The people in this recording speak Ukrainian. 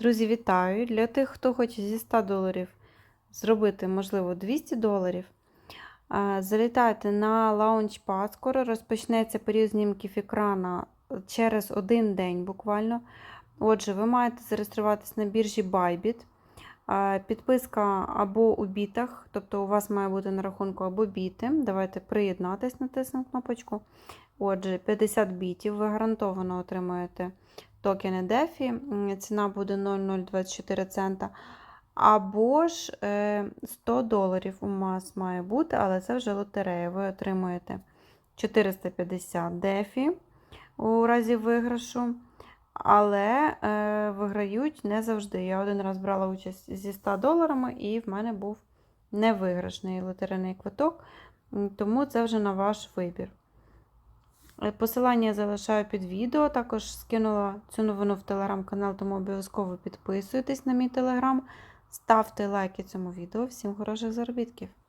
Друзі, вітаю! Для тих, хто хоче зі 100 доларів зробити, можливо, 200 доларів, залітайте на Launchpad. Скоро розпочнеться період знімків екрана через один день буквально. Отже, ви маєте зареєструватись на біржі Bybit. Підписка або у бітах, тобто у вас має бути на рахунку або біти. Давайте приєднатись, натиснемо кнопочку. Отже, 50 бітів ви гарантовано отримаєте токени DeFi. Ціна буде 0,024 цента. Або ж е, 100 доларів у вас має бути, але це вже лотерея. Ви отримуєте 450 DeFi у разі виграшу. Але е, виграють не завжди. Я один раз брала участь зі 100 доларами, і в мене був невиграшний лотерейний квиток, тому це вже на ваш вибір. Е, Посилання залишаю під відео. Також скинула цю новину в телеграм-канал, тому обов'язково підписуйтесь на мій телеграм, ставте лайки цьому відео. Всім хороших заробітків!